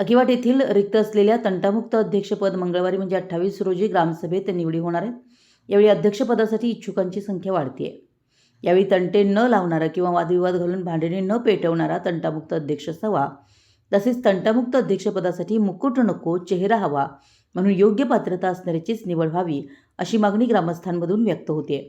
अकिवाट येथील रिक्त असलेल्या तंटामुक्त अध्यक्षपद मंगळवारी म्हणजे अठ्ठावीस रोजी ग्रामसभेत निवडी होणार आहे. यावेळी अध्यक्षपदासाठी इच्छुकांची संख्या वाढते यावेळी तंटे न लावणारा किंवा वादविवाद घालून भांडणे न पेटवणारा तंटामुक्त अध्यक्ष असावा तसेच तंटामुक्त अध्यक्षपदासाठी मुकुट नको चेहरा हवा म्हणून योग्य पात्रता असणाऱ्याचीच निवड व्हावी अशी मागणी ग्रामस्थांमधून व्यक्त होते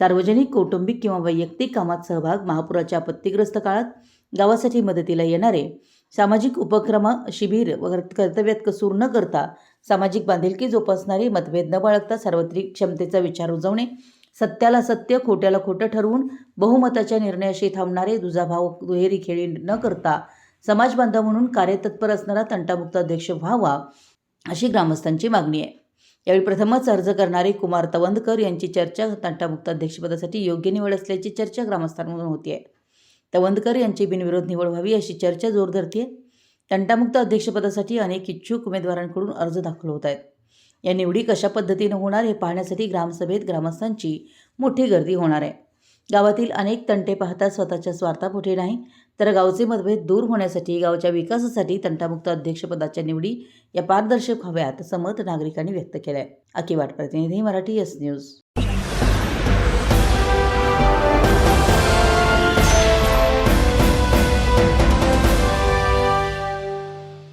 सार्वजनिक कौटुंबिक किंवा वैयक्तिक कामात सहभाग महापुराच्या आपत्तीग्रस्त काळात गावासाठी मदतीला येणारे सामाजिक उपक्रम शिबिर व कर्तव्यात कसूर न करता सामाजिक बांधिलकी जोपासणारे मतभेद न बाळगता सार्वत्रिक क्षमतेचा विचार रुजवणे सत्याला सत्य खोट्याला खोटं ठरवून बहुमताच्या निर्णयाशी थांबणारे दुजाभाव दुहेरी खेळी न करता समाज बांधव म्हणून कार्यतत्पर असणारा तंटामुक्त अध्यक्ष व्हावा अशी ग्रामस्थांची मागणी आहे. यावेळी प्रथमच अर्ज करणारे कुमार तवंदकर यांची चर्चा तंटामुक्त अध्यक्षपदासाठी योग्य निवड असल्याची चर्चा ग्रामस्थांमधून होती आहे तवंदकर यांची बिनविरोध निवड व्हावी अशी चर्चा जोर धरते तंटामुक्त अध्यक्षपदासाठी अनेक इच्छुक उमेदवारांकडून अर्ज दाखल होत आहेत या निवडी कशा पद्धतीनं होणार हे पाहण्यासाठी ग्रामसभेत ग्रामस्थांची मोठी गर्दी होणार आहे. गावातील अनेक तंटे पाहता स्वतःच्या स्वार्थापोटी नाही तर गावचे मतभेद दूर होण्यासाठी गावच्या विकासासाठी तंटामुक्त अध्यक्षपदाच्या निवडी या पारदर्शक व्हाव्यात असं मत नागरिकांनी व्यक्त केलं आहे अकिवाट प्रतिनिधी मराठी एस न्यूज.